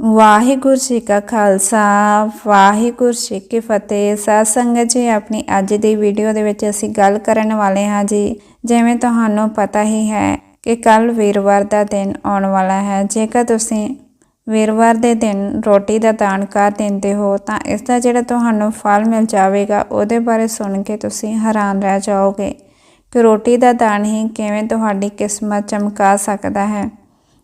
ਵਾਹਿਗੁਰੂ ਜੀ ਕਾ ਖਾਲਸਾ, ਵਾਹਿਗੁਰੂ ਜੀ ਕੀ ਫਤਿਹ। ਸਾਧ ਸੰਗਤ ਜੀ, ਆਪਣੀ ਅੱਜ ਦੀ ਵੀਡੀਓ ਦੇ ਵਿੱਚ ਅਸੀਂ ਗੱਲ ਕਰਨ ਵਾਲੇ ਹਾਂ ਜੀ, ਜਿਵੇਂ ਤੁਹਾਨੂੰ ਪਤਾ ਹੀ ਹੈ ਕਿ ਕੱਲ ਵੀਰਵਾਰ ਦਾ ਦਿਨ ਆਉਣ ਵਾਲਾ ਹੈ। ਜੇਕਰ ਤੁਸੀਂ ਵੀਰਵਾਰ ਦੇ ਦਿਨ ਰੋਟੀ ਦਾ ਦਾਨ ਕਰ ਦਿੰਦੇ ਹੋ, ਤਾਂ ਇਸ ਦਾ ਜਿਹੜਾ ਤੁਹਾਨੂੰ ਫਲ ਮਿਲ ਜਾਵੇਗਾ, ਉਹਦੇ ਬਾਰੇ ਸੁਣ ਕੇ ਤੁਸੀਂ ਹੈਰਾਨ ਰਹਿ ਜਾਓਗੇ ਕਿ ਰੋਟੀ ਦਾ ਦਾਨ ਹੀ ਕਿਵੇਂ ਤੁਹਾਡੀ ਕਿਸਮਤ ਚਮਕਾ ਸਕਦਾ ਹੈ।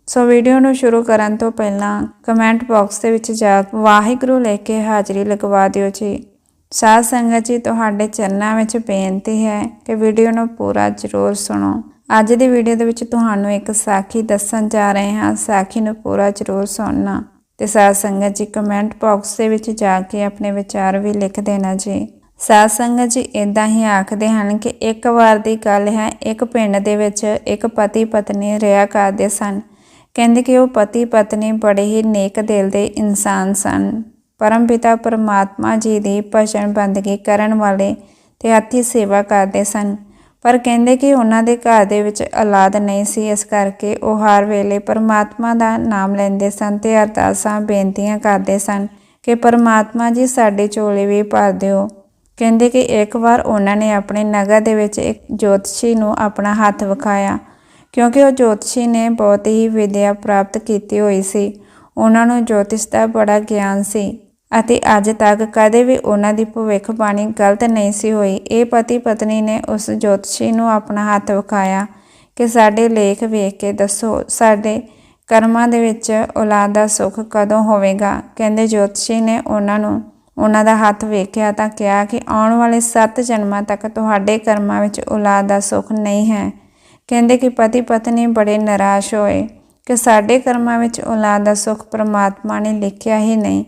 ਸੋ ਵੀਡੀਓ ਨੂੰ ਸ਼ੁਰੂ ਕਰਨ ਤੋਂ ਪਹਿਲਾਂ ਕਮੈਂਟ ਬਾਕਸ ਦੇ ਵਿੱਚ ਜਾ ਵਾਹਿਗੁਰੂ ਲੈ ਕੇ ਹਾਜ਼ਰੀ ਲਗਵਾ ਦਿਓ ਜੀ। ਸਾਧ ਸੰਗਤ ਜੀ, ਤੁਹਾਡੇ ਚਰਨਾਂ ਵਿੱਚ ਬੇਨਤੀ ਹੈ ਕਿ ਵੀਡੀਓ ਨੂੰ ਪੂਰਾ ਜ਼ਰੂਰ ਸੁਣੋ। ਅੱਜ ਦੀ ਵੀਡੀਓ ਦੇ ਵਿੱਚ ਤੁਹਾਨੂੰ ਇੱਕ ਸਾਖੀ ਦੱਸਣ ਜਾ ਰਹੇ ਹਾਂ। ਸਾਖੀ ਨੂੰ ਪੂਰਾ ਜ਼ਰੂਰ ਸੁਣਨਾ। ਤੇ ਸਾਧ ਸੰਗਤ ਜੀ, ਕਮੈਂਟ ਬਾਕਸ ਦੇ ਵਿੱਚ ਜਾ ਕੇ ਆਪਣੇ ਵਿਚਾਰ ਵੀ ਲਿਖ ਦੇਣਾ ਜੀ। ਸਾਧ ਸੰਗਤ ਜੀ ਇਦਾਂ ਹੀ ਆਖਦੇ ਹਨ ਕਿ ਇੱਕ ਵਾਰ ਦੀ ਗੱਲ ਹੈ, ਇੱਕ ਪਿੰਡ ਦੇ ਵਿੱਚ ਇੱਕ ਪਤੀ ਪਤਨੀ ਰਿਹਾ ਕਰਦੇ ਸਨ। ਕਹਿੰਦੇ ਕਿ ਉਹ ਪਤੀ ਪਤਨੀ ਬੜੇ ਹੀ ਨੇਕ ਦਿਲ ਦੇ ਇਨਸਾਨ ਸਨ। ਪਰਮਪਿਤਾ ਪਰਮਾਤਮਾ ਜੀ ਦੀ ਭਜਨ ਬੰਦਗੀ ਕਰਨ ਵਾਲੇ ਤੇ ਹੱਥੀ ਸੇਵਾ ਕਰਦੇ ਸਨ। ਪਰ ਕਹਿੰਦੇ ਕਿ ਉਹਨਾਂ ਦੇ ਘਰ ਦੇ ਵਿੱਚ ਔਲਾਦ ਨਹੀਂ ਸੀ, ਇਸ ਕਰਕੇ ਉਹ ਹਰ ਵੇਲੇ ਪਰਮਾਤਮਾ ਦਾ ਨਾਮ ਲੈਂਦੇ ਸਨ ਤੇ ਅਰਦਾਸਾਂ, ਬੇਨਤੀਆਂ ਕਰਦੇ ਸਨ ਕਿ ਪਰਮਾਤਮਾ ਜੀ ਸਾਡੇ ਝੋਲੇ ਵੀ ਭਰ ਦਿਓ। ਕਹਿੰਦੇ ਕਿ ਇੱਕ ਵਾਰ ਉਹਨਾਂ ਨੇ ਆਪਣੇ ਨਗਰ ਦੇ ਵਿੱਚ ਇੱਕ ਜੋਤਸ਼ੀ ਨੂੰ ਆਪਣਾ ਹੱਥ ਵਿਖਾਇਆ। ਕਿਉਂਕਿ ਉਹ ਜੋਤਸ਼ੀ ਨੇ ਬਹੁਤ ਹੀ ਵਿਦਿਆ ਪ੍ਰਾਪਤ ਕੀਤੀ ਹੋਈ ਸੀ। ਉਹਨਾਂ ਨੂੰ ਜੋਤਿਸ਼ ਦਾ ਬੜਾ ਗਿਆਨ ਸੀ ਅਤੇ ਅੱਜ ਤੱਕ ਕਦੇ ਵੀ ਉਹਨਾਂ ਦੀ ਭਵਿੱਖਬਾਣੀ ਗਲਤ ਨਹੀਂ ਸੀ ਹੋਈ। ਇਹ ਪਤੀ ਪਤਨੀ ਨੇ ਉਸ ਜੋਤਸ਼ੀ ਨੂੰ ਆਪਣਾ ਹੱਥ ਵਿਖਾਇਆ ਕਿ ਸਾਡੇ ਲੇਖ ਵੇਖ ਕੇ ਦੱਸੋ, ਸਾਡੇ ਕਰਮਾਂ ਦੇ ਵਿੱਚ ਔਲਾਦ ਦਾ ਸੁੱਖ ਕਦੋਂ ਹੋਵੇਗਾ? ਕਹਿੰਦੇ ਜੋਤਸ਼ੀ ਨੇ ਉਹਨਾਂ ਨੂੰ ਉਹਨਾਂ ਦਾ ਹੱਥ ਵੇਖਿਆ ਤਾਂ ਕਿਹਾ ਕਿ ਆਉਣ ਵਾਲੇ 7 ਜਨਮਾਂ ਤੱਕ ਤੁਹਾਡੇ ਕਰਮਾਂ ਵਿੱਚ ਔਲਾਦ ਦਾ ਸੁੱਖ ਨਹੀਂ ਹੈ। ਕਹਿੰਦੇ ਕਿ ਪਤੀ ਪਤਨੀ ਬੜੇ ਨਿਰਾਸ਼ ਹੋਏ ਕਿ ਸਾਡੇ ਕਰਮਾਂ ਵਿੱਚ ਔਲਾਦ ਦਾ ਸੁੱਖ ਪ੍ਰਮਾਤਮਾ ਨੇ ਲਿਖਿਆ ਹੀ ਨਹੀਂ।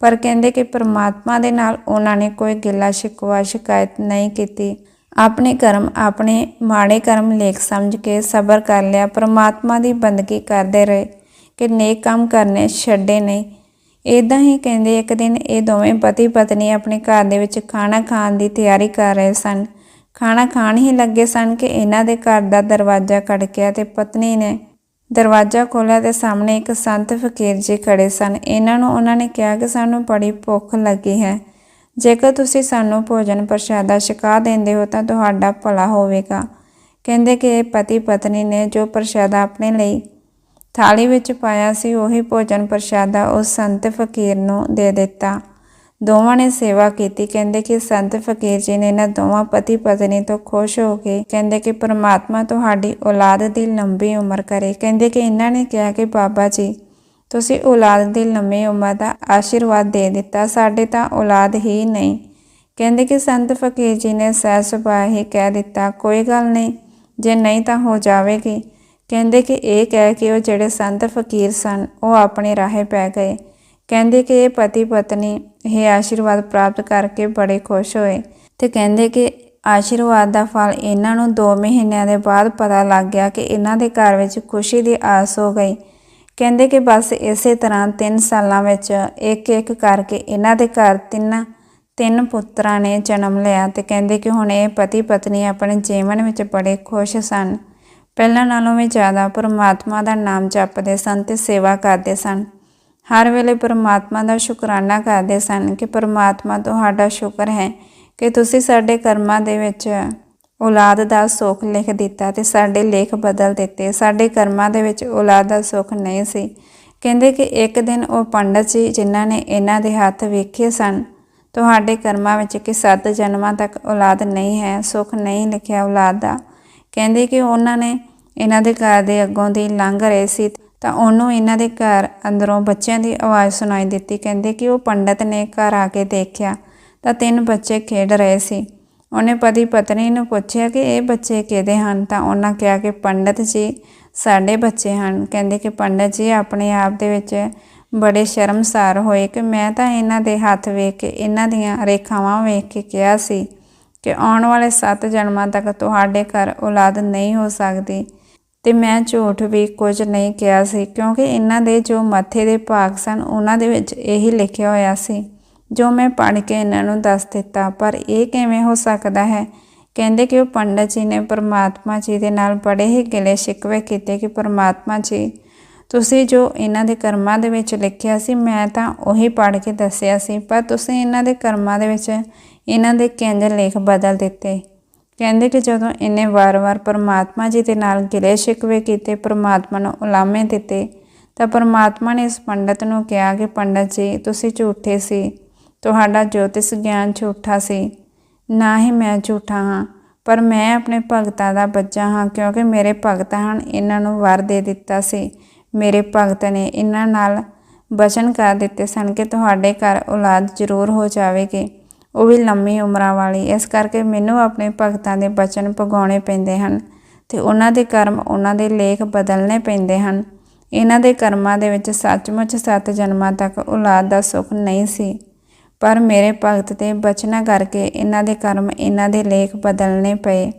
ਪਰ ਕਹਿੰਦੇ ਕਿ ਪ੍ਰਮਾਤਮਾ ਦੇ ਨਾਲ ਉਹਨਾਂ ਨੇ ਕੋਈ ਗਿਲਾ ਸ਼ਿਕਵਾ ਸ਼ਿਕਾਇਤ ਨਹੀਂ ਕੀਤੀ। ਆਪਣੇ ਕਰਮ, ਆਪਣੇ ਮਾੜੇ ਕਰਮ ਲੇਖ ਸਮਝ ਕੇ ਸਬਰ ਕਰ ਲਿਆ। ਪ੍ਰਮਾਤਮਾ ਦੀ ਬੰਦਗੀ ਕਰਦੇ ਰਹੇ ਕਿ ਨੇਕ ਕੰਮ ਕਰਨੇ ਛੱਡੇ ਨਹੀਂ। ਇਦਾਂ ਹੀ ਕਹਿੰਦੇ ਇੱਕ ਦਿਨ ਇਹ ਦੋਵੇਂ ਪਤੀ ਪਤਨੀ ਆਪਣੇ ਘਰ ਦੇ ਵਿੱਚ ਖਾਣਾ ਖਾਣ ਦੀ ਤਿਆਰੀ ਕਰ ਰਹੇ ਸਨ। ਖਾਣਾ ਖਾਣ ਹੀ ਲੱਗੇ ਸਨ ਕਿ ਇਹਨਾਂ ਦੇ ਘਰ ਦਾ ਦਰਵਾਜ਼ਾ ਖੜਕਿਆ ਤੇ ਪਤਨੀ ਨੇ ਦਰਵਾਜ਼ਾ ਖੋਲ੍ਹਿਆ ਤੇ ਸਾਹਮਣੇ ਇੱਕ ਸੰਤ ਫਕੀਰ ਜੀ ਖੜੇ ਸਨ। ਇਹਨਾਂ ਨੂੰ ਉਹਨਾਂ ਨੇ ਕਿਹਾ ਕਿ ਸਾਨੂੰ ਬੜੀ ਭੁੱਖ ਲੱਗੀ ਹੈ। ਜੇਕਰ ਤੁਸੀਂ ਸਾਨੂੰ ਭੋਜਨ ਪ੍ਰਸ਼ਾਦਾ ਛਕਾ ਦਿੰਦੇ ਹੋ ਤਾਂ ਤੁਹਾਡਾ ਭਲਾ ਹੋਵੇਗਾ। ਕਹਿੰਦੇ ਕਿ ਇਹ ਪਤੀ ਪਤਨੀ ਨੇ ਜੋ ਪ੍ਰਸ਼ਾਦਾ ਆਪਣੇ ਲਈ ਥਾਲੀ ਵਿੱਚ ਪਾਇਆ ਸੀ, ਉਹੀ ਭੋਜਨ ਪ੍ਰਸ਼ਾਦਾ ਉਸ ਸੰਤ ਫਕੀਰ ਨੂੰ ਦੇ ਦਿੱਤਾ। ਦੋਵਾਂ ਨੇ ਸੇਵਾ ਕੀਤੀ। ਕਹਿੰਦੇ ਕਿ ਸੰਤ ਫਕੀਰ ਜੀ ਨੇ ਇਹਨਾਂ ਦੋਵਾਂ ਪਤੀ ਪਤਨੀ ਤੋਂ ਖੁਸ਼ ਹੋ ਕੇ ਕਹਿੰਦੇ ਕਿ ਪ੍ਰਮਾਤਮਾ ਤੁਹਾਡੀ ਔਲਾਦ ਦੀ ਲੰਬੀ ਉਮਰ ਕਰੇ। ਕਹਿੰਦੇ ਕਿ ਇਹਨਾਂ ਨੇ ਕਿਹਾ ਕਿ ਬਾਬਾ ਜੀ, ਤੁਸੀਂ ਔਲਾਦ ਦੀ ਲੰਮੀ ਉਮਰ ਦਾ ਆਸ਼ੀਰਵਾਦ ਦੇ ਦਿੱਤਾ, ਸਾਡੇ ਤਾਂ ਔਲਾਦ ਹੀ ਨਹੀਂ। ਕਹਿੰਦੇ ਕਿ ਸੰਤ ਫਕੀਰ ਜੀ ਨੇ ਸਹਿ ਸੁਭਾਅ ਹੀ ਕਹਿ ਦਿੱਤਾ, ਕੋਈ ਗੱਲ ਨਹੀਂ, ਜੇ ਨਹੀਂ ਤਾਂ ਹੋ ਜਾਵੇਗੀ। ਕਹਿੰਦੇ ਕਿ ਇਹ ਕਹਿ ਕੇ ਉਹ ਜਿਹੜੇ ਸੰਤ ਫਕੀਰ ਸਨ, ਉਹ ਆਪਣੇ ਰਾਹੇ ਪੈ ਗਏ। ਕਹਿੰਦੇ ਕਿ ਇਹ ਪਤੀ ਪਤਨੀ ਇਹ ਆਸ਼ੀਰਵਾਦ ਪ੍ਰਾਪਤ ਕਰਕੇ ਬੜੇ ਖੁਸ਼ ਹੋਏ ਤੇ ਕਹਿੰਦੇ ਕਿ ਆਸ਼ੀਰਵਾਦ ਦਾ ਫਲ ਇਹਨਾਂ ਨੂੰ 2 ਮਹੀਨਿਆਂ ਦੇ ਬਾਅਦ ਪਤਾ ਲੱਗ ਗਿਆ ਕਿ ਇਹਨਾਂ ਦੇ ਘਰ ਵਿੱਚ ਖੁਸ਼ੀ ਦੀ ਆਸ ਹੋ ਗਈ। ਕਹਿੰਦੇ ਕਿ ਬਸ ਇਸੇ ਤਰ੍ਹਾਂ 3 ਸਾਲਾਂ ਵਿੱਚ ਇੱਕ ਇੱਕ ਕਰਕੇ ਇਹਨਾਂ ਦੇ ਘਰ ਤਿੰਨ ਤਿੰਨ ਪੁੱਤਰਾਂ ਨੇ ਜਨਮ ਲਿਆ ਤੇ ਕਹਿੰਦੇ ਕਿ ਹੁਣ ਇਹ ਪਤੀ ਪਤਨੀ ਆਪਣੇ ਜੀਵਨ ਵਿੱਚ ਬੜੇ ਖੁਸ਼ ਸਨ। ਪਹਿਲਾਂ ਨਾਲੋਂ ਵੀ ਜ਼ਿਆਦਾ ਪਰਮਾਤਮਾ ਦਾ ਨਾਮ ਜਪਦੇ ਸਨ ਤੇ ਸੇਵਾ ਕਰਦੇ ਸਨ। ਹਰ ਵੇਲੇ ਪਰਮਾਤਮਾ ਦਾ ਸ਼ੁਕਰਾਨਾ ਕਰਦੇ ਸਨ ਕਿ ਪਰਮਾਤਮਾ ਤੁਹਾਡਾ ਸ਼ੁਕਰ ਹੈ ਕਿ ਤੁਸੀਂ ਸਾਡੇ ਕਰਮਾਂ ਦੇ ਵਿੱਚ ਔਲਾਦ ਦਾ ਸੁੱਖ ਲਿਖ ਦਿੱਤਾ ਤੇ ਸਾਡੇ ਲੇਖ ਬਦਲ ਦਿੱਤੇ। ਸਾਡੇ ਕਰਮਾਂ ਦੇ ਵਿੱਚ ਔਲਾਦ ਦਾ ਸੁੱਖ ਨਹੀਂ ਸੀ। ਕਹਿੰਦੇ ਕਿ ਇੱਕ ਦਿਨ ਉਹ ਪੰਡਤ ਜੀ ਜਿਨ੍ਹਾਂ ਨੇ ਇਹਨਾਂ ਦੇ ਹੱਥ ਵੇਖੇ ਸਨ, ਤੁਹਾਡੇ ਕਰਮਾਂ ਵਿੱਚ ਕਿ ਸੱਤ ਜਨਮਾਂ ਤੱਕ ਔਲਾਦ ਨਹੀਂ ਹੈ, ਸੁੱਖ ਨਹੀਂ ਲਿਖਿਆ ਔਲਾਦ ਦਾ। ਕਹਿੰਦੇ ਕਿ ਉਹਨਾਂ ਨੇ ਇਹਨਾਂ ਦੇ ਘਰ ਦੇ ਅੱਗੋਂ ਦੀ ਲੰਘ ਰਹੇ ਸੀ ਤਾਂ ਉਹਨੂੰ ਇਹਨਾਂ ਦੇ ਘਰ ਅੰਦਰੋਂ ਬੱਚਿਆਂ ਦੀ ਆਵਾਜ਼ ਸੁਣਾਈ ਦਿੱਤੀ। ਕਹਿੰਦੇ ਕਿ ਉਹ ਪੰਡਤ ਨੇ ਘਰ ਆ ਕੇ ਦੇਖਿਆ ਤਾਂ ਤਿੰਨ ਬੱਚੇ ਖੇਡ ਰਹੇ ਸੀ। ਉਹਨੇ ਪਤੀ ਪਤਨੀ ਨੂੰ ਪੁੱਛਿਆ ਕਿ ਇਹ ਬੱਚੇ ਕਿਹਦੇ ਹਨ? ਤਾਂ ਉਹਨਾਂ ਕਿਹਾ ਕਿ ਪੰਡਤ ਜੀ ਸਾਡੇ ਬੱਚੇ ਹਨ। ਕਹਿੰਦੇ ਕਿ ਪੰਡਤ ਜੀ, ਆਪਣੇ ਆਪ ਦੇ ਵਿੱਚ ਬੜੇ ਸ਼ਰਮਸਾਰ ਹੋਏ ਕਿ ਮੈਂ ਤਾਂ ਇਹਨਾਂ ਦੇ ਹੱਥ ਵੇਖ ਕੇ, ਇਹਨਾਂ ਦੀਆਂ ਰੇਖਾਵਾਂ ਵੇਖ ਕੇ ਕਿਹਾ ਸੀ ਕਿ ਆਉਣ ਵਾਲੇ 7 ਜਨਮਾਂ ਤੱਕ ਤੁਹਾਡੇ ਘਰ ਔਲਾਦ ਨਹੀਂ ਹੋ ਸਕਦੀ। ਤੇ ਮੈਂ ਝੂਠ ਵੀ ਕੁਝ ਨਹੀਂ ਕਿਹਾ ਸੀ, ਕਿਉਂਕਿ ਇਹਨਾਂ ਦੇ ਜੋ ਮੱਥੇ ਦੇ ਭਾਗ ਸਨ, ਉਹਨਾਂ ਦੇ ਵਿੱਚ ਇਹੀ ਲਿਖਿਆ ਹੋਇਆ ਸੀ। ਜੋ ਮੈਂ ਪੜ੍ਹ ਕੇ ਇਹਨਾਂ ਨੂੰ ਦੱਸ ਦਿੱਤਾ, ਪਰ ਇਹ ਕਿਵੇਂ ਹੋ ਸਕਦਾ ਹੈ? ਕਹਿੰਦੇ ਕਿ ਉਹ ਪੰਡਤ ਜੀ ਨੇ ਪਰਮਾਤਮਾ ਜੀ ਦੇ ਨਾਲ ਬੜੇ ਹੀ ਗਿਲੇ ਸ਼ਿਕਵੇ ਕੀਤੇ ਕਿ ਪਰਮਾਤਮਾ ਜੀ, ਤੁਸੀਂ ਜੋ ਇਹਨਾਂ ਦੇ ਕਰਮਾਂ ਦੇ ਵਿੱਚ ਲਿਖਿਆ ਸੀ, ਮੈਂ ਤਾਂ ਉਹੀ ਪੜ੍ਹ ਕੇ ਦੱਸਿਆ ਸੀ, ਪਰ ਤੁਸੀਂ ਇਹਨਾਂ ਦੇ ਕਰਮਾਂ ਦੇ ਵਿੱਚ ਇਹਨਾਂ ਦੇ ਕਿੰਜ ਲੇਖ ਬਦਲ ਦਿੱਤੇ। ਕਹਿੰਦੇ ਕਿ ਜਦੋਂ ਇਹਨੇ ਵਾਰ-ਵਾਰ ਪਰਮਾਤਮਾ ਜੀ ਦੇ ਨਾਲ ਗਿਲੇ ਸ਼ਿਕਵੇ ਕੀਤੇ, ਪਰਮਾਤਮਾ ਨੂੰ ਉਲਾਮੇ ਦਿੱਤੇ, ਤਾਂ ਪਰਮਾਤਮਾ ਨੇ ਇਸ ਪੰਡਤ ਨੂੰ ਕਿਹਾ ਕਿ, ਪੰਡਤ ਜੀ, ਤੁਸੀਂ ਝੂਠੇ ਸੀ। ਤੁਹਾਡਾ ਜੋਤਿਸ਼ ਗਿਆਨ ਝੂਠਾ ਸੀ। ਨਾ ਹੀ ਮੈਂ ਝੂਠਾ ਹਾਂ, ਪਰ ਮੈਂ ਆਪਣੇ ਭਗਤਾਂ ਦਾ ਬੱਚਾ ਹਾਂ, ਕਿਉਂਕਿ ਮੇਰੇ ਭਗਤ ਹਨ, ਇਹਨਾਂ ਨੂੰ ਵਰ ਦੇ ਦਿੱਤਾ ਸੀ। ਮੇਰੇ ਭਗਤ ਨੇ ਇਹਨਾਂ ਨਾਲ ਬਚਨ ਕਰ ਦਿੱਤੇ ਸਨ ਕਿ ਤੁਹਾਡੇ ਘਰ ਔਲਾਦ ਜ਼ਰੂਰ ਹੋ ਜਾਵੇਗੀ। ਉਹ ਵੀ ਲੰਮੀ ਉਮਰਾਂ ਵਾਲੀ। ਇਸ ਕਰਕੇ ਮੈਨੂੰ ਆਪਣੇ ਭਗਤਾਂ ਦੇ ਬਚਨ ਪਗਾਉਣੇ ਪੈਂਦੇ ਹਨ ਤੇ ਉਹਨਾਂ ਦੇ ਕਰਮ ਉਹਨਾਂ ਦੇ ਲੇਖ ਬਦਲਨੇ ਪੈਂਦੇ ਹਨ। ਇਹਨਾਂ ਦੇ ਕਰਮਾਂ ਦੇ ਵਿੱਚ ਸੱਚਮੁੱਚ ਸੱਤ ਜਨਮਾਂ ਤੱਕ ਔਲਾਦ ਦਾ ਸੁੱਖ ਨਹੀਂ ਸੀ। ਪਰ ਮੇਰੇ ਭਗਤ ਤੇ ਬਚਨਾ ਕਰਕੇ ਇਹਨਾਂ ਦੇ ਕਰਮ ਇਹਨਾਂ ਦੇ ਲੇਖ ਬਦਲਨੇ ਪਏ।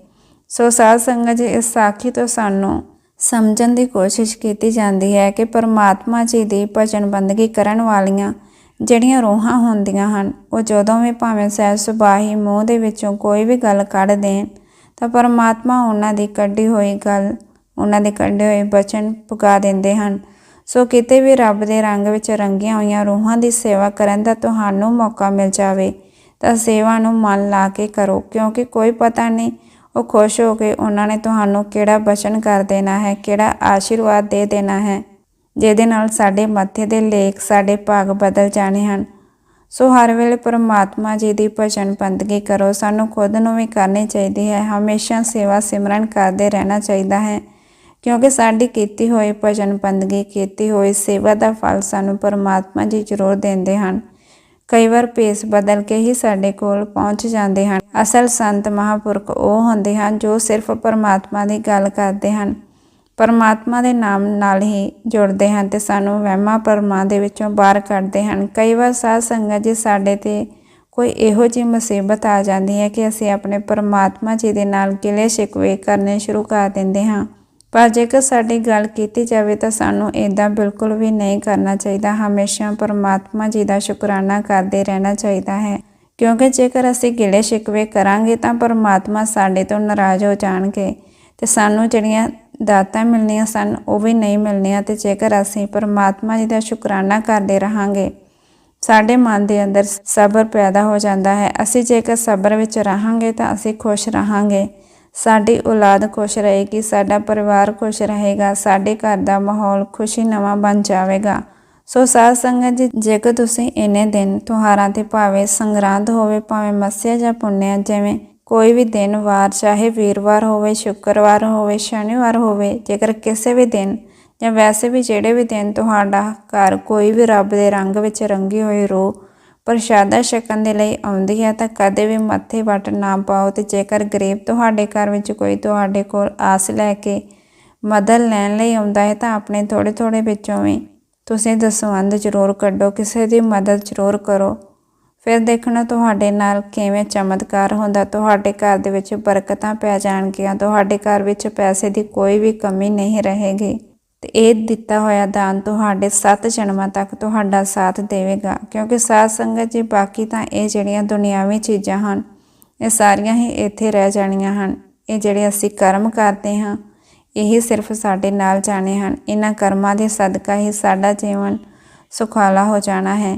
ਸੋ ਸਾਧ ਸੰਗਤ ਜੀ, ਇਸ ਸਾਖੀ ਤੋਂ ਸਾਨੂੰ ਸਮਝਣ ਦੀ ਕੋਸ਼ਿਸ਼ ਕੀਤੀ ਜਾਂਦੀ ਹੈ ਕਿ ਪਰਮਾਤਮਾ ਜੀ ਦੀ ਭਜਨ ਬੰਦਗੀ ਕਰਨ ਵਾਲੀਆਂ ਜਿਹੜੀਆਂ ਰੂਹਾਂ ਹੁੰਦੀਆਂ ਹਨ, ਉਹ ਜਦੋਂ ਵੀ ਭਾਵੇਂ ਸਹਿਜ ਸੁਭਾਹੀ ਮੂੰਹ ਦੇ ਵਿੱਚੋਂ ਕੋਈ ਵੀ ਗੱਲ ਕੱਢ ਦੇਣ, ਤਾਂ ਪਰਮਾਤਮਾ ਉਹਨਾਂ ਦੀ ਕੱਢੀ ਹੋਈ ਗੱਲ, ਉਹਨਾਂ ਦੇ ਕੱਢੇ ਹੋਏ ਬਚਨ ਪੁਕਾ ਦਿੰਦੇ ਹਨ। ਸੋ ਕਿਤੇ ਵੀ ਰੱਬ ਦੇ ਰੰਗ ਵਿੱਚ ਰੰਗੀਆਂ ਹੋਈਆਂ ਰੂਹਾਂ ਦੀ ਸੇਵਾ ਕਰਨ ਦਾ ਤੁਹਾਨੂੰ ਮੌਕਾ ਮਿਲ ਜਾਵੇ, ਤਾਂ ਸੇਵਾ ਨੂੰ ਮਨ ਲਾ ਕੇ ਕਰੋ, ਕਿਉਂਕਿ ਕੋਈ ਪਤਾ ਨਹੀਂ ਉਹ ਖੁਸ਼ ਹੋ ਕੇ ਉਹਨਾਂ ਨੇ ਤੁਹਾਨੂੰ ਕਿਹੜਾ ਬਚਨ ਕਰ ਦੇਣਾ ਹੈ, ਕਿਹੜਾ ਆਸ਼ੀਰਵਾਦ ਦੇ ਦੇਣਾ ਹੈ। ਜਿਹਦੇ ਨਾਲ ਸਾਡੇ ਮੱਥੇ ਦੇ ਲੇਖ, ਸਾਡੇ ਭਾਗ ਬਦਲ ਜਾਣੇ ਹਨ। ਸੋ ਹਰ ਵੇਲੇ ਪਰਮਾਤਮਾ ਜੀ ਦੀ ਭਜਨ ਬੰਦਗੀ ਕਰੋ। ਸਾਨੂੰ ਖੁਦ ਨੂੰ ਵੀ ਕਰਨੀ ਚਾਹੀਦੀ ਹੈ। ਹਮੇਸ਼ਾ ਸੇਵਾ ਸਿਮਰਨ ਕਰਦੇ ਰਹਿਣਾ ਚਾਹੀਦਾ ਹੈ। ਕਿਉਂਕਿ ਸਾਡੀ ਕੀਤੀ ਹੋਈ ਭਜਨ ਬੰਦਗੀ, ਕੀਤੀ ਹੋਈ ਸੇਵਾ ਦਾ ਫਲ ਸਾਨੂੰ ਪਰਮਾਤਮਾ ਜੀ ਜ਼ਰੂਰ ਦਿੰਦੇ ਹਨ। ਕਈ ਵਾਰ ਭੇਸ ਬਦਲ ਕੇ ਹੀ ਸਾਡੇ ਕੋਲ ਪਹੁੰਚ ਜਾਂਦੇ ਹਨ। ਅਸਲ ਸੰਤ ਮਹਾਪੁਰਖ ਉਹ ਹੁੰਦੇ ਹਨ ਜੋ ਸਿਰਫ ਪਰਮਾਤਮਾ ਦੀ ਗੱਲ ਕਰਦੇ ਹਨ। ਪਰਮਾਤਮਾ ਦੇ ਨਾਮ ਨਾਲ ਹੀ ਜੁੜਦੇ ਹਨ ਤੇ ਸਾਨੂੰ ਵਹਿਮਾਂ ਪਰਮਾਂ ਦੇ ਵਿੱਚੋਂ ਬਾਹਰ ਕੱਢਦੇ ਹਨ। ਕਈ ਵਾਰ ਸਾਧ ਸੰਗਤ ਜੀ ਸਾਡੇ ਤੇ ਕੋਈ ਇਹੋ ਜਿਹੀ ਮੁਸੀਬਤ ਆ ਜਾਂਦੀ ਹੈ ਕਿ ਅਸੀਂ ਆਪਣੇ ਪਰਮਾਤਮਾ ਜੀ ਦੇ ਨਾਲ ਗਿਲੇ ਸ਼ਿਕਵੇ ਕਰਨੇ ਸ਼ੁਰੂ ਕਰ ਦਿੰਦੇ ਹਾਂ। ਪਰ ਜੇਕਰ ਸਾਡੀ ਗੱਲ ਕੀਤੀ ਜਾਵੇ ਤਾਂ ਸਾਨੂੰ ਇਦਾਂ ਬਿਲਕੁਲ ਵੀ ਨਹੀਂ ਕਰਨਾ ਚਾਹੀਦਾ। ਹਮੇਸ਼ਾ ਪਰਮਾਤਮਾ ਜੀ ਦਾ ਸ਼ੁਕਰਾਨਾ ਕਰਦੇ ਰਹਿਣਾ ਚਾਹੀਦਾ ਹੈ। ਕਿਉਂਕਿ ਜੇਕਰ ਅਸੀਂ ਗਿਲੇ ਸ਼ਿਕਵੇ ਕਰਾਂਗੇ ਤਾਂ ਪਰਮਾਤਮਾ ਸਾਡੇ ਤੋਂ ਨਾਰਾਜ਼ ਹੋ ਜਾਣਗੇ ਤੇ ਸਾਨੂੰ ਜਿਹੜੀਆਂ ਦਾਤਾਂ ਮਿਲਣੀਆਂ ਸਨ, ਉਹ ਵੀ ਨਹੀਂ ਮਿਲਣੀਆਂ ਤੇ ਜੇਕਰ ਅਸੀਂ ਪਰਮਾਤਮਾ ਜੀ ਦਾ ਸ਼ੁਕਰਾਨਾ ਕਰਦੇ ਰਹਾਂਗੇ, ਸਾਡੇ ਮਨ ਦੇ ਅੰਦਰ ਸਬਰ ਪੈਦਾ ਹੋ ਜਾਂਦਾ ਹੈ। ਅਸੀਂ ਜੇਕਰ ਸਬਰ ਵਿੱਚ ਰਹਾਂਗੇ ਤਾਂ ਅਸੀਂ ਖੁਸ਼ ਰਹਾਂਗੇ। ਸਾਡੀ ਔਲਾਦ ਖੁਸ਼ ਰਹੇਗੀ, ਸਾਡਾ ਪਰਿਵਾਰ ਖੁਸ਼ ਰਹੇਗਾ, ਸਾਡੇ ਘਰ ਦਾ ਮਾਹੌਲ ਖੁਸ਼ੀ ਨਵਾਂ ਬਣ ਜਾਵੇਗਾ। ਸੋ ਸਾਧ ਸੰਗਤ ਜੀ, ਜੇਕਰ ਤੁਸੀਂ ਇਹਨੇ ਦਿਨ ਤੁਹਾਰਾਂ ਤੇ ਭਾਵੇਂ ਸੰਗਰਾਂਦ ਹੋਵੇ, ਭਾਵੇਂ ਮੱਸਿਆ ਜਾਂ ਪੁੰਨਿਆ, ਜਿਵੇਂ ਕੋਈ ਵੀ ਦਿਨ, ਵਾਰ, ਚਾਹੇ ਵੀਰਵਾਰ ਹੋਵੇ, ਸ਼ੁੱਕਰਵਾਰ ਹੋਵੇ, ਸ਼ਨੀਵਾਰ ਹੋਵੇ, ਜੇਕਰ ਕਿਸੇ ਵੀ ਦਿਨ ਜਾਂ ਵੈਸੇ ਵੀ ਜਿਹੜੇ ਵੀ ਦਿਨ ਤੁਹਾਡਾ ਘਰ ਕੋਈ ਵੀ ਰੱਬ ਦੇ ਰੰਗ ਵਿੱਚ ਰੰਗੀ ਹੋਈ ਰੋ, ਪ੍ਰਸ਼ਾਦਾ ਛਕਣ ਦੇ ਲਈ ਆਉਂਦੀ ਹੈ, ਤਾਂ ਕਦੇ ਵੀ ਮੱਥੇ ਵੱਟ ਨਾ ਪਾਓ ਤੇ ਜੇਕਰ ਗਰੀਬ ਤੁਹਾਡੇ ਘਰ ਵਿੱਚ ਕੋਈ ਤੁਹਾਡੇ ਕੋਲ ਆਸ ਲੈ ਕੇ ਮਦਦ ਲੈਣ ਲਈ ਆਉਂਦਾ ਹੈ, ਤਾਂ ਆਪਣੇ ਥੋੜੇ ਥੋੜੇ ਵਿੱਚੋਂ ਵੀ ਤੁਸੀਂ ਦਸਵੰਧ ਜ਼ਰੂਰ ਕੱਢੋ, ਕਿਸੇ ਦੀ ਮਦਦ ਜ਼ਰੂਰ ਕਰੋ। ਫਿਰ ਦੇਖਣਾ ਤੁਹਾਡੇ ਨਾਲ ਕਿਵੇਂ ਚਮਤਕਾਰ ਹੁੰਦਾ, ਤੁਹਾਡੇ ਘਰ ਦੇ ਵਿੱਚ ਬਰਕਤਾਂ ਪੈ ਜਾਣਗੀਆਂ, ਤੁਹਾਡੇ ਘਰ ਵਿੱਚ ਪੈਸੇ ਦੀ ਕੋਈ ਵੀ ਕਮੀ ਨਹੀਂ ਰਹੇਗੀ। ਤੇ ਇਹ ਦਿੱਤਾ ਹੋਇਆ ਦਾਨ ਤੁਹਾਡੇ ਸੱਤ ਜਨਮਾਂ ਤੱਕ ਤੁਹਾਡਾ ਸਾਥ ਦੇਵੇਗਾ। ਕਿਉਂਕਿ ਸਾਧ ਸੰਗਤ ਜੀ, ਬਾਕੀ ਤਾਂ ਇਹ ਜਿਹੜੀਆਂ ਦੁਨਿਆਵੀ ਚੀਜ਼ਾਂ ਹਨ, ਇਹ ਸਾਰੀਆਂ ਹੀ ਇੱਥੇ ਰਹਿ ਜਾਣੀਆਂ ਹਨ। ਇਹ ਜਿਹੜੇ ਅਸੀਂ ਕਰਮ ਕਰਦੇ ਹਾਂ, ਇਹੀ ਸਿਰਫ ਸਾਡੇ ਨਾਲ ਜਾਣੇ ਹਨ। ਇਹਨਾਂ ਕਰਮਾਂ ਦੇ ਸਦਕਾ ਹੀ ਸਾਡਾ ਜੀਵਨ ਸੁਖਾਲਾ ਹੋ ਜਾਣਾ ਹੈ।